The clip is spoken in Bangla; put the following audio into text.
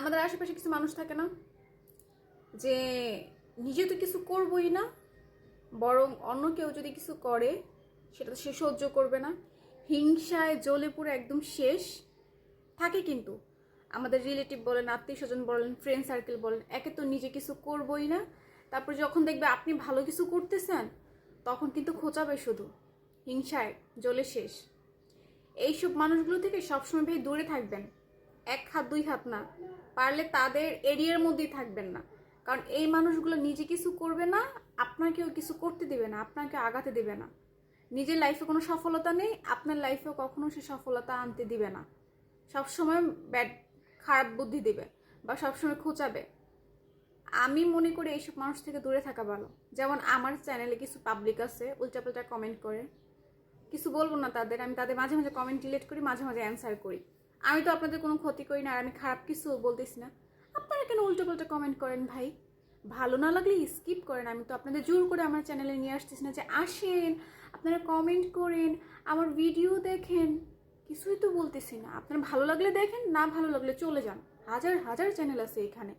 আমাদের আশেপাশে কিছু মানুষ থাকে না যে নিজে তো কিছু করবই না, বরং অন্য কেউ যদি কিছু করে, সেটা তো সে সহ্য করবে না। হিংসায় জ্বলে পুরো একদম শেষ। থাকে কিন্তু, আমাদের রিলেটিভ বলেন আত্মীয় স্বজন বলেন ফ্রেন্ড সার্কেল বলেন, একে তো নিজে কিছু করবই না। তারপর যখন দেখবে আপনি ভালো কিছু করতেছেন, তখন কিন্তু খোঁচাবে শুধু। হিংসায় জ্বলে শেষ। এইসব মানুষগুলো থেকে সবসময় ভাই দূরে থাকবেন। এক হাত, দুই হাত না। পারলে তাদের এরিয়ার মধ্যেই থাকবেন না। কারণ এই মানুষগুলো নিজে কিছু করবে না, আপনাকেও কিছু করতে দেবে না, আপনাকে আগাতে দেবে না। নিজের লাইফে কোনো সফলতা নেই, আপনার লাইফেও কখনো সে সফলতা আনতে দিবে না। সবসময় ব্যাড খারাপ বুদ্ধি দিবে বা সবসময় খোঁচাবে। আমি মনে করি এইসব মানুষ থেকে দূরে থাকা ভালো। যেমন আমার চ্যানেলে কিছু পাবলিক আছে, উল্টাপাল্টা কমেন্ট করে। কিছু বলব না তাদের, আমি তাদের মাঝে মাঝে কমেন্ট ডিলিট করি, মাঝে মাঝে অ্যান্সার করি। আমি তো আপনাদের কোনো ক্ষতি করি না আর আমি খারাপ কিছু বলতেছি না। আপনারা কেন উল্টো উল্টোপাল্টা কমেন্ট করেন ভাই? ভালো না লাগলে স্কিপ করেন। আমি তো আপনাদের জোর করে আমার চ্যানেলে নিয়ে আসতেছি না যে আসেন, আপনারা কমেন্ট করেন, আমার ভিডিও দেখেন। কিছুই তো বলতেছি না। আপনার ভালো লাগলে দেখেন, না ভালো লাগলে চলে যান। হাজার হাজার চ্যানেল আছে এখানে।